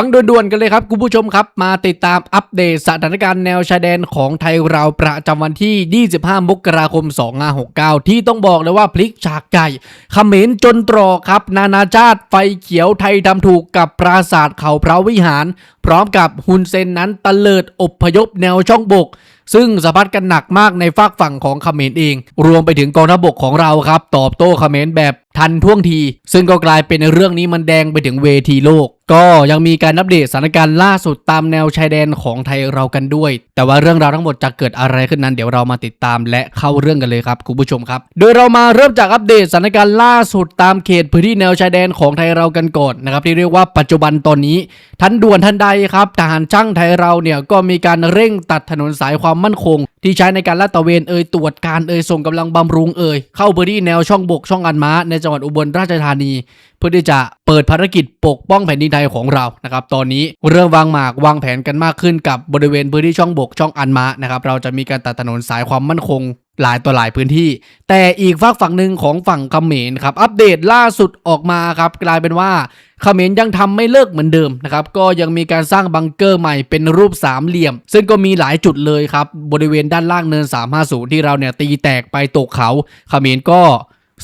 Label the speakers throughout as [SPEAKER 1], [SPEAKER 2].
[SPEAKER 1] ฟังด่วนๆกันเลยครับคุณผู้ชมครับ มาติดตามอัปเดตสถานการณ์แนวชายแดนของไทยเราประจำวันที่ 25 มกราคม 2569 ที่ต้องบอกเลยว่าพลิกฉากใหญ่เขมรจนตรอกครับ นานาชาติไฟเขียวไทยทำถูกกับปราสาทเขาพระวิหาร พร้อมกับฮุนเซนนั้นตะเลิดอบพยพแนวช่องบกซึ่งสะพัดกันหนักมากในฝากฝั่งของเขมรเอง รวมไปถึงกองทัพบกของเราครับ ตอบโต้เขมรแบบทันท่วงที ซึ่งก็กลายเป็นเรื่องนี้มันแดงไปถึงเวทีโลก ก็ยังมีการอัปเดตสถานการณ์ล่าสุดตามแนวชายแดนของไทยเรากันด้วย แต่ว่าเรื่องราวทั้งหมดจะเกิดอะไรขึ้นนั้น เดี๋ยวเรามาติดตามและเข้าเรื่องกันเลยครับคุณผู้ชมครับ โดยเรามาเริ่มจากอัปเดตสถานการณ์ล่าสุดตามเขตพื้นที่แนวชายแดนของไทยเรากันก่อนนะครับที่เรียกว่าปัจจุบันตอนนี้ทันด่วนทันใดครับทหารช่างไทยเราเนี่ยก็มีการเร่งตัดถนนสายความมั่นคงที่ใช้ในการลาดตระเวนเอ่ยตรวจการเอ่ยส่งกำลังบำรุงเอ่ยเข้าพื้นที่แนวช่องบกช่องอันม้าในจังหวัดอุบลราชธานี เพื่อที่จะเปิดภารกิจปกป้องแผ่นดินไทยของเรานะครับตอนนี้เริ่มวางหมากวางแผนกันมากขึ้นกับบริเวณพื้นที่ช่องบกช่องอันม้านะครับเราจะมีการตัดถนนสายความมั่นคง หลายต่อหลายพื้นที่ แต่อีกฝากฝั่งหนึ่งของฝั่งเขมรครับ อัปเดตล่าสุดออกมาครับ กลายเป็นว่าเขมรยังทำไม่เลิกเหมือนเดิมนะครับ ก็ยังมีการสร้างบังเกอร์ใหม่เป็นรูปสามเหลี่ยม ซึ่งก็มีหลายจุดเลยครับ บริเวณด้านล่างเนิน 350 ที่เราเนี่ยตีแตกไปตกเขาเขมรก็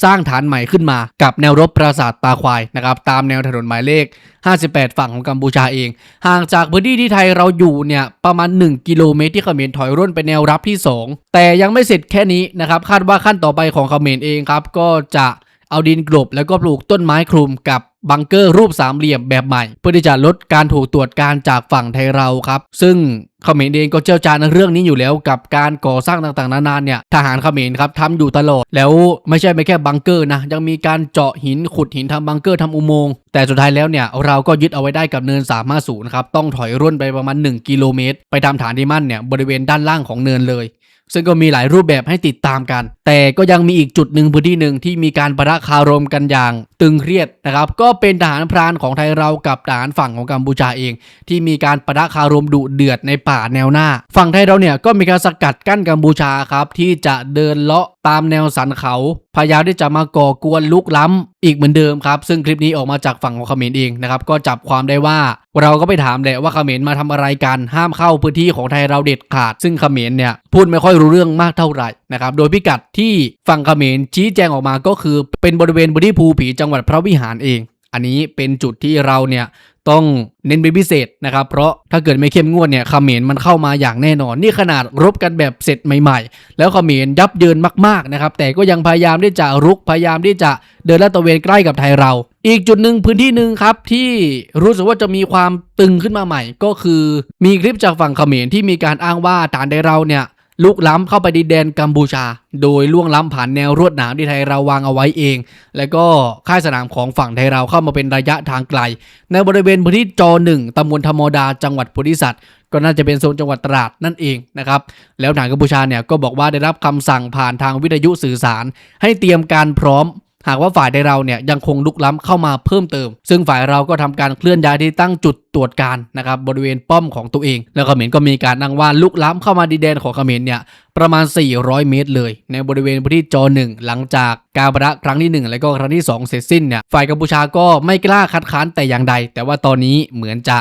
[SPEAKER 1] สร้างฐานใหม่ขึ้นมากับแนวรบปราสาทตาควายนะครับตามแนวถนนหมายเลข 58 ฝั่งของกัมพูชาเอง ห่างจากพื้นที่ที่ไทยเราอยู่เนี่ยประมาณ 1 กิโลเมตรที่เขมรถอยร่นไปแนวรับที่ 2 แต่ยังไม่เสร็จแค่นี้นะครับคาดว่าขั้นต่อไปของเขมรเองครับก็จะเอาดินกลบแล้วก็ปลูกต้นไม้คลุมกับบังเกอร์รูปสามเหลี่ยมแบบใหม่ เพื่อที่จะลดการถูกตรวจการจากฝั่งไทยเราครับ ซึ่ง เขมรเองก็เจ้าจาญในเรื่องนี้อยู่แล้วกับการก่อสร้างต่างๆ นานาเนี่ยทหารเขมรครับทำอยู่ตลอด แล้วไม่ใช่ไม่แค่บังเกอร์นะยังมีการเจาะหินขุดหินทำบังเกอร์ทำอุโมงค์แต่สุดท้ายแล้วเนี่ยเราก็ยึดเอาไว้ได้กับเนิน 350 ครับต้องถอยร่นไปประมาณ 1 กิโลเมตร ไปทำฐานที่มั่นเนี่ยบริเวณด้านล่างของเนินเลยซึ่งก็มีหลายรูปแบบให้ติดตามกัน แต่ก็ยังมีอีกจุดหนึ่งพื้นที่หนึ่งที่มีการประทะคารมกันอย่างตึงเครียดนะครับ ก็เป็นทหารพรานของไทยเรากับทหารฝั่งของกัมพูชาเอง ที่มีการประทะคารมดุเดือดในป่าแนวหน้า ฝั่งไทยเราเนี่ยก็มีการสกัดกั้นกัมพูชาครับที่จะเดินเลาะตามแนวสันเขา พยายามที่จะมาก่อกวนลุกล้ำอีกเหมือนเดิมครับ ซึ่งคลิปนี้ออกมาจากฝั่งของเขมรเองนะครับ ก็จับความได้ว่า เราก็ไปถามแหละว่าเขมรมาทำอะไรกันห้ามเข้าพื้นที่ของไทยเราเด็ดขาด ซึ่งเขมรเนี่ยพูดไม่ค่อยรู้เรื่องมากเท่าไหร่นะครับโดยพิกัดที่ฝั่งเขมรชี้แจงออกมาก็คือเป็นบริเวณบริภูผีจังหวัดพระวิหารเอง อันนี้เป็นจุดที่เราเนี่ย ต้องเน้นเป็นพิเศษนะครับ เพราะถ้าเกิดไม่เข้มงวดเนี่ยเขมรมันเข้ามาอย่างแน่นอน นี่ขนาดรบกันแบบเสร็จใหม่ๆ แล้วเขมรยับเยินมากๆนะครับ แต่ก็ยังพยายามที่จะรุกพยายามที่จะเดินลาดตระเวนใกล้กับไทยเรา อีกจุดหนึ่งพื้นที่หนึ่งครับที่รู้สึกว่าจะมีความตึงขึ้นมาใหม่ ก็คือมีคลิปจากฝั่งเขมรที่มีการอ้างว่าฐานไทยเราเนี่ย ลุกล้ำเข้าไปดินแดนกัมพูชา โดยล่วงล้ำผ่านแนวรวดหนามที่ไทยเราวางเอาไว้เอง แล้วก็ค่ายสนามของฝั่งไทยเราเข้ามาเป็นระยะทางไกล ในบริเวณพื้นที่จอหนึ่งตำบลธรรมดาจังหวัดโพธิสัตว์ก็น่าจะเป็นโซนจังหวัดตราดนั่นเองนะครับ แล้วทางกัมพูชาเนี่ยก็บอกว่าได้รับคำสั่งผ่านทางวิทยุสื่อสาร ให้เตรียมการพร้อม หากว่าฝ่ายใดเราเนี่ยยังคงลุกล้ำเข้ามาเพิ่มเติม ซึ่งฝ่ายเราก็ทำการเคลื่อนย้ายที่ตั้งจุด ตรวจการนะครับบริเวณป้อมของตัวเอง แล้วเขมรก็มีการอ้างว่าลุกล้ำเข้ามาดินแดนของเขมรเนี่ยประมาณ 400 เมตรเลย ในบริเวณพื้นที่จอหนึ่งหลังจากการประทะครั้งที่ 1 และก็ครั้งที่ 2 เสร็จสิ้นเนี่ยฝ่ายกัมพูชาก็ไม่กล้าคัดค้านแต่อย่างใด แต่ว่าตอนนี้เหมือนจะ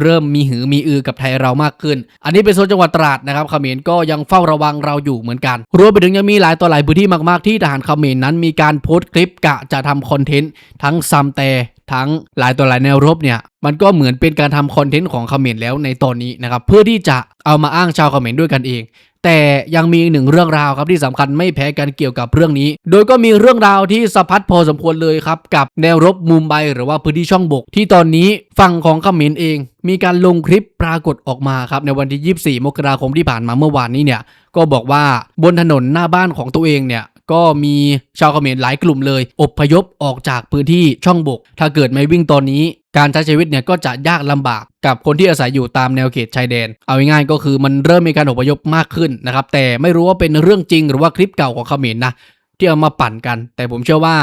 [SPEAKER 1] เริ่มมีหือมีอือกับไทยเรามากขึ้น อันนี้เป็นโซนจังหวัดตราดนะครับเขมรก็ยังเฝ้าระวังเราอยู่เหมือนกัน รวมไปถึงยังมีหลายต่อหลายพื้นที่มาก ๆ ที่ทหารเขมรนั้นมีการโพสต์คลิปกะจะทำคอนเทนต์ทั้งซัมแต่ ทั้งหลายต่อหลายแนวรบเนี่ยมันก็เหมือนเป็นการทำคอนเทนต์ของเขมรแล้วในตอนนี้นะครับเพื่อที่จะเอามาอ้างชาวเขมรด้วยกันเอง แต่ยังมีอีกหนึ่งเรื่องราวครับที่สำคัญไม่แพ้กันเกี่ยวกับเรื่องนี้ โดยก็มีเรื่องราวที่สะพัดพอสมควรเลยครับกับแนวรบมุมไบหรือว่าพื้นที่ช่องบก ที่ตอนนี้ฝั่งของเขมรเอง มีการลงคลิปปรากฏออกมาครับในวันที่ 24 มกราคมที่ผ่านมาเมื่อวานนี้เนี่ยก็บอกว่าบนถนนหน้าบ้านของตัวเองเนี่ย ก็มีชาวเขมรหลายกลุ่มเลย อบพยพออกจากพื้นที่ช่องบก ถ้าเกิดไม่วิ่งตอนนี้ การใช้ชีวิตเนี่ยก็จะยากลำบากกับคนที่อาศัยอยู่ตามแนวเขตชายแดน เอาง่ายๆก็คือมันเริ่มมีการอพยพมากขึ้นนะครับ แต่ไม่รู้ว่าเป็นเรื่องจริงหรือว่าคลิปเก่าของเขมรนะที่เอามาปั่นกัน แต่ผมเชื่อว่า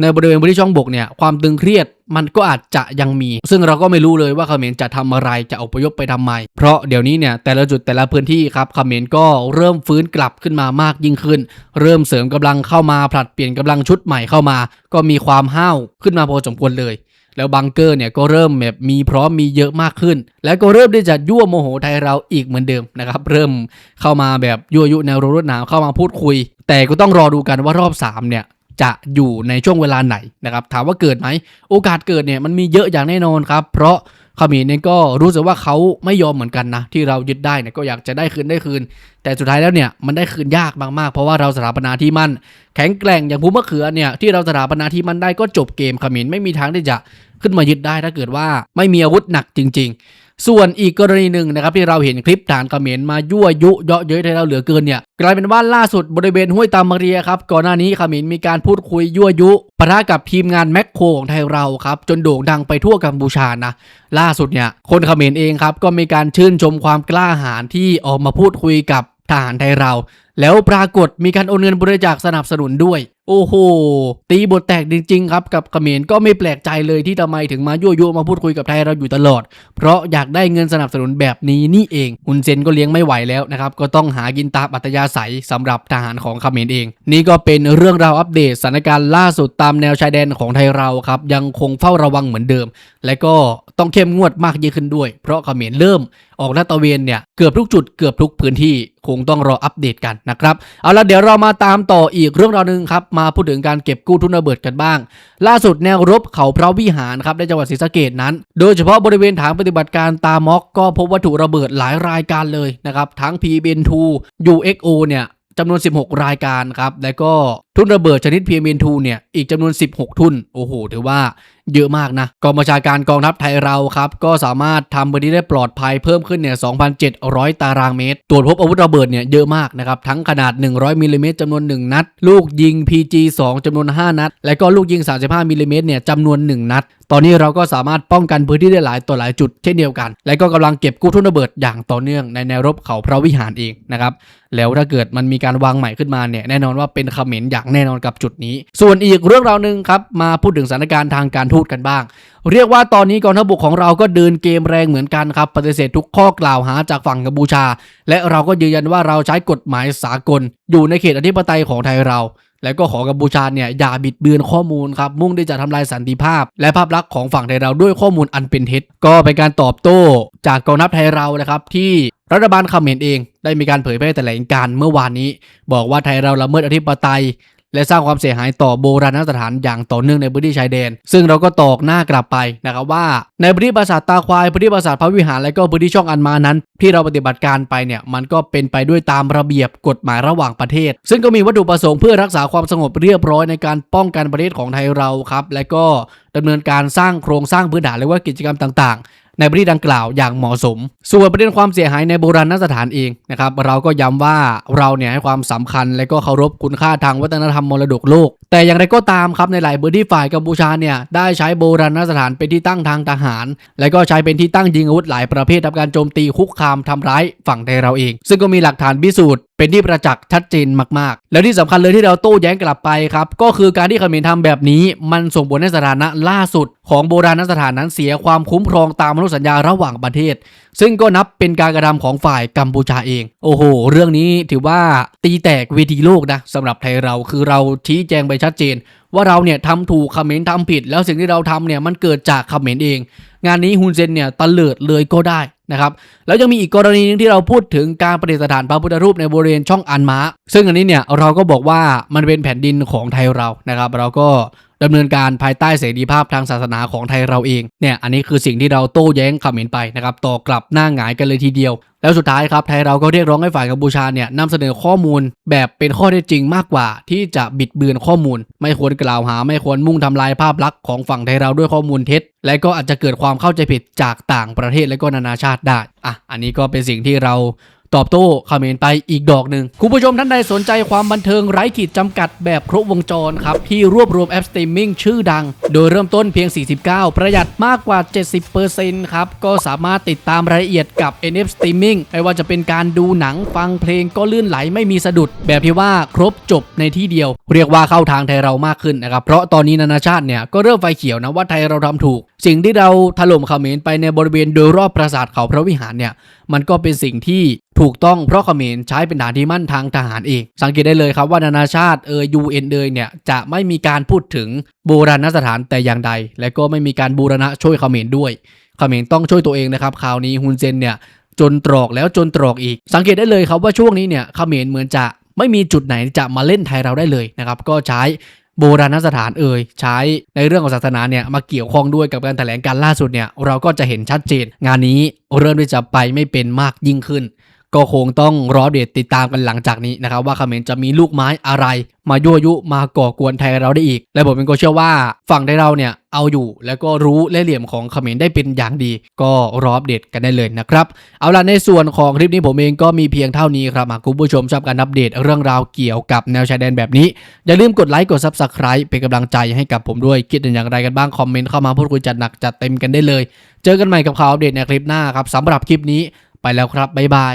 [SPEAKER 1] ในบริเวณพื้นที่ช่องบกเนี่ยความตึงเครียด มันก็อาจจะยังมี ซึ่งเราก็ไม่รู้เลยว่าเขมรจะทำอะไรจะอพยพไปทำไม เพราะเดี๋ยวนี้เนี่ยแต่ละจุดแต่ละพื้นที่ครับเขมรก็เริ่มฟื้นกลับขึ้นมามากยิ่งขึ้น เริ่มเสริมกำลังเข้ามาผลัดเปลี่ยนกำลังชุดใหม่เข้ามา ก็มีความห้าวขึ้นมาพอสมควรเลยแล้วบังเกอร์เนี่ยก็เริ่มแบบมีพร้อมมีเยอะมากขึ้น แล้วก็เริ่มที่จะยั่วโมโหไทยเราอีกเหมือนเดิมนะครับ เริ่มเข้ามาแบบยั่วยุแนวรถหนามเข้ามาพูดคุย แต่ก็ต้องรอดูกันว่ารอบสามเนี่ย จะอยู่ในช่วงเวลาไหนนะครับถามว่าเกิดไหมโอกาสเกิดเนี่ยมันมีเยอะอย่างแน่นอนครับ เพราะเขมรเนี่ยก็รู้สึกว่าเขาไม่ยอมเหมือนกันนะ ที่เรายึดได้เนี่ยก็อยากจะได้คืนได้คืน แต่สุดท้ายแล้วเนี่ยมันได้คืนยากมากๆ เพราะว่าเราสถาปนาที่มั่น แข็งแกร่งอย่างภูมะเขือเนี่ยที่เราสถาปนาที่มั่นได้ก็จบเกมเขมรไม่มีทางที่จะขึ้นมายึดได้ถ้าเกิดว่าไม่มีอาวุธหนักจริง ๆ ส่วนอีกกรณีหนึ่งนะครับที่เราเห็นคลิปฐานเขมรมายั่วยุเยาะเย้ยไทยเราเหลือเกินเนี่ยกลายเป็นว่าล่าสุดบริเวณห้วยตามมาเรียครับก่อนหน้านี้เขมรมีการพูดคุยยั่วยุปะทะกับทีมงานแมคโครของไทยเราครับจนโด่งดังไปทั่วกัมพูชานะล่าสุดเนี่ยคนเขมรเองครับก็มีการชื่นชมความกล้าหาญที่ออกมาพูดคุยกับทหารไทยเรา แล้วปรากฏมีการโอนเงินบริจาคสนับสนุนด้วย โอ้โห ตีบทแตกจริงๆ ครับ กับเขมรก็ไม่แปลกใจเลยที่ทำไมถึงมายั่วยุมาพูดคุยกับไทยเราอยู่ตลอด เพราะอยากได้เงินสนับสนุนแบบนี้นี่เองฮุนเซนก็เลี้ยงไม่ไหวแล้วนะครับ ก็ต้องหากินตามอัตยาศัยสำหรับทหารของเขมรเอง นี่ก็เป็นเรื่องราวอัปเดตสถานการณ์ล่าสุดตามแนวชายแดนของไทยเราครับยังคงเฝ้าระวังเหมือนเดิม และก็ต้องเข้มงวดมากยิ่งขึ้นด้วย เพราะเขมรเริ่มออกลาดตระเวนเนี่ยเกือบทุกจุดเกือบทุกพื้นที่คงต้องรออัปเดตกันนะครับเอาละเดี๋ยวเรามาตามต่ออีกเรื่องราวหนึ่งครับมาพูดถึงการเก็บกู้ทุนระเบิดกันบ้าง ล่าสุดแนวรบเขาพระวิหารครับในจังหวัดศรีสะเกดนั้น โดยเฉพาะบริเวณฐานปฏิบัติการตามอกก็พบวัตถุระเบิดหลายรายการเลยนะครับทั้ง PBN2 UXO เนี่ยจำนวน 16 รายการครับ แล้วก็ทุนระเบิดชนิด PMN2 เนี่ย อีกจำนวน 16 ทุน โอ้โห ถือว่าเยอะมากนะกองบัญชาการกองทัพไทยเราครับก็สามารถทำพื้นที่ได้ปลอดภัยเพิ่มขึ้นเนี่ย2,700 ตารางเมตร ตรวจพบอาวุธระเบิดเนี่ยเยอะมากนะครับทั้งขนาด 100มิลลิเมตรจำนวน 1 นัด ลูกยิง PG 2จำนวน 5 นัด และก็ลูกยิง 35มิลลิเมตรเนี่ยจำนวน 1 นัดตอนนี้เราก็สามารถป้องกันพื้นที่ได้หลายต่อหลายจุดเช่นเดียวกัน และก็กำลังเก็บกู้ทุนระเบิดอย่างต่อเนื่องในแนวรบเขาพระวิหารเองนะครับ แล้วถ้าเกิดมันมีการวางใหม่ขึ้นมาเนี่ยแน่นอนว่าเป็นเขมรอย่างแน่นอนกับจุดนี้ ส่วนอีกเรื่องราวหนึ่งครับมาพูดถึงสถานการณ์ทางการทูตกันบ้าง เรียกว่าตอนนี้กองทัพบกของเราก็เดินเกมแรงเหมือนกันครับปฏิเสธทุกข้อกล่าวหาจากฝั่งกัมพูชา และเราก็ยืนยันว่าเราใช้กฎหมายสากล อยู่ในเขตอธิปไตยของไทยเราและก็ขอกัมพูชาเนี่ยอย่าบิดเบือนข้อมูลครับมุ่งที่จะทำลายสันติภาพ และภาพลักษณ์ของฝั่งไทยเราด้วยข้อมูลอันเป็นเท็จก็เป็นการตอบโต้ จากกองทัพไทยเรานะครับที่รัฐบาลเขมรเอง ได้มีการเผยแพร่แถลงการเมื่อวานนี้ บอกว่าไทยเราละเมิดอธิปไตย และสร้างความเสียหายต่อโบราณสถานอย่างต่อเนื่องในพื้นที่ชายแดน ซึ่งเราก็ตอกหน้ากลับไปนะครับว่า ในพื้นที่ปราสาทตาควายพื้นที่ปราสาทพระวิหารและก็พื้นที่ช่องอันมานั้น ที่เราปฏิบัติการไปเนี่ยมันก็เป็นไปด้วยตามระเบียบกฎหมายระหว่างประเทศ ซึ่งก็มีวัตถุประสงค์เพื่อรักษาความสงบเรียบร้อยในการป้องกันประเทศของไทยเราครับและก็ดำเนินการสร้างโครงสร้างพื้นฐานหรือว่ากิจกรรมต่างๆ ในพื้นที่ดังกล่าวอย่างเหมาะสม ส่วนประเด็นความเสียหายในโบราณสถานเองนะครับเราก็ย้ำว่าเราเนี่ยให้ความสำคัญและก็เคารพคุณค่าทางวัฒนธรรมมรดกโลก แต่อย่างไรก็ตามครับในหลายพื้นที่ฝ่ายกัมพูชาเนี่ยได้ใช้โบราณสถานเป็นที่ตั้งทางทหาร และก็ใช้เป็นที่ตั้งยิงอาวุธหลายประเภททำการโจมตีคุกคามทำร้ายฝั่งไทยเราเอง ซึ่งก็มีหลักฐานพิสูจน์เป็นที่ประจักษ์ชัดเจนมากๆ แล้วที่สำคัญเลยที่เราโต้แย้งกลับไปครับ ก็คือการที่เขมรทำแบบนี้ มันส่งผลให้สถานะล่าสุด ของโบราณสถานนั้นเสียความคุ้มครองตามอนุสัญญาระหว่างประเทศ ซึ่งก็นับเป็นการกระทำของฝ่ายกัมพูชาเอง โอ้โห เรื่องนี้ถือว่าตีแตกเวทีโลกนะสำหรับไทยเราคือเราชี้แจงไปชัดเจน ว่าเราเนี่ยทำถูกเขมรทำผิด แล้วสิ่งที่เราทำเนี่ยมันเกิดจากเขมรเอง งานนี้ฮุนเซนเนี่ยตะเลิดเลยก็ได้นะครับแล้วยังมีอีกกรณีหนึงที่เราพูดถึงการประดิษฐานพระพุทธรูปในบริเวณช่องอันม้าซึ่งอันนี้เนี่ยเราก็บอกว่ามันเป็นแผ่นดินของไทยเรานะครับ เราก็ ดำเนินการภายใต้เสรีภาพทางศาสนาของไทยเราเองเนี่ยอันนี้คือสิ่งที่เราโต้แย้งเขมรไปนะครับต่อกลับหน้าหงายกันเลยทีเดียว แล้วสุดท้ายครับไทยเราก็เรียกร้องให้ฝ่ายกัมพูชาเนี่ยนำเสนอข้อมูลแบบเป็นข้อเท็จจริงมากกว่า ที่จะบิดเบือนข้อมูล ไม่ควรกล่าวหาไม่ควรมุ่งทำลายภาพลักษณ์ของฝั่งไทยเราด้วยข้อมูลเท็จ และก็อาจจะเกิดความเข้าใจผิดจากต่างประเทศและก็นานาชาติได้อะอันนี้ก็เป็นสิ่งที่เราตอบโต้เขมรไปอีกดอกหนึ่งคุณผู้ชมท่านใดสนใจความบันเทิงไร้ขีดจำกัดแบบครบวงจรครับ ที่รวบรวมแอปสตรีมมิ่งชื่อดัง โดยเริ่มต้นเพียง 49 ประหยัดมากกว่า 70%ครับ ก็สามารถติดตามรายละเอียดกับ NF Streaming ไม่ว่าจะเป็นการดูหนังฟังเพลงก็ลื่นไหลไม่มีสะดุด แบบที่ว่าครบจบในที่เดียว เรียกว่าเข้าทางไทยเรามากขึ้นนะครับเพราะตอนนี้นานาชาติเนี่ยก็เริ่มไฟเขียวนะว่าไทยเราทำถูก สิ่งที่เราถล่มเขมรไปในบริเวณโดยรอบปราสาทเขาพระวิหารเนี่ยมันก็เป็นสิ่งที่ถูกต้องเพราะเขมรใช้เป็นฐานที่มั่นทางทหารเองสังเกตได้เลยครับว่านานาชาติเอยยูเอ็นเอยเนี่ยจะไม่มีการพูดถึงโบราณสถานแต่อย่างใด และก็ไม่มีการบูรณะช่วยเขมรด้วยเขมรต้องช่วยตัวเองนะครับคราวนี้ฮุนเซนเนี่ยจนตรอกแล้วจนตรอกอีก สังเกตได้เลยครับว่าช่วงนี้เนี่ยเขมรเหมือนจะไม่มีจุดไหนจะมาเล่นไทยเราได้เลยนะครับ ก็ใช้ โบราณสถานเอ่ยใช้ในเรื่องของศาสนาเนี่ยมาเกี่ยวข้องด้วยกับการแถลงการล่าสุดเนี่ยเราก็จะเห็นชัดเจน งานนี้เริ่มที่จะไปไม่เป็นมากยิ่งขึ้น ก็คงต้องรอเดตติดตามกันหลังจากนี้นะครับว่าเขมรจะมีลูกไม้อะไร มายั่วยุมาก่อกวนไทยเราได้อีก และผมเป็นก็เชื่อว่าฝั่งไทยเราเนี่ยเอาอยู่ แล้วก็รู้เล่เหลี่ยมของเขมรได้เป็นอย่างดี ก็รอเดตกันได้เลยนะครับเอาล่ะในส่วนของคลิปนี้ผมเองก็มีเพียงเท่านี้ครับหากคุณผู้ชมชอบการอัปเดตเรื่องราวเกี่ยวกับแนวชายแดนแบบนี้อย่าลืมกดไลค์กด Subscribe เป็นกำลังใจให้กับผมด้วยคิดเห็นอย่างไรกันบ้างคอมเมนต์เข้ามาพูดคุยจัดหนักจัดเต็มกันได้เลย เจอกันใหม่กับข่าวอัปเดตในคลิปหน้าครับสำหรับคลิปนี้ไปแล้วครับบ๊ายบาย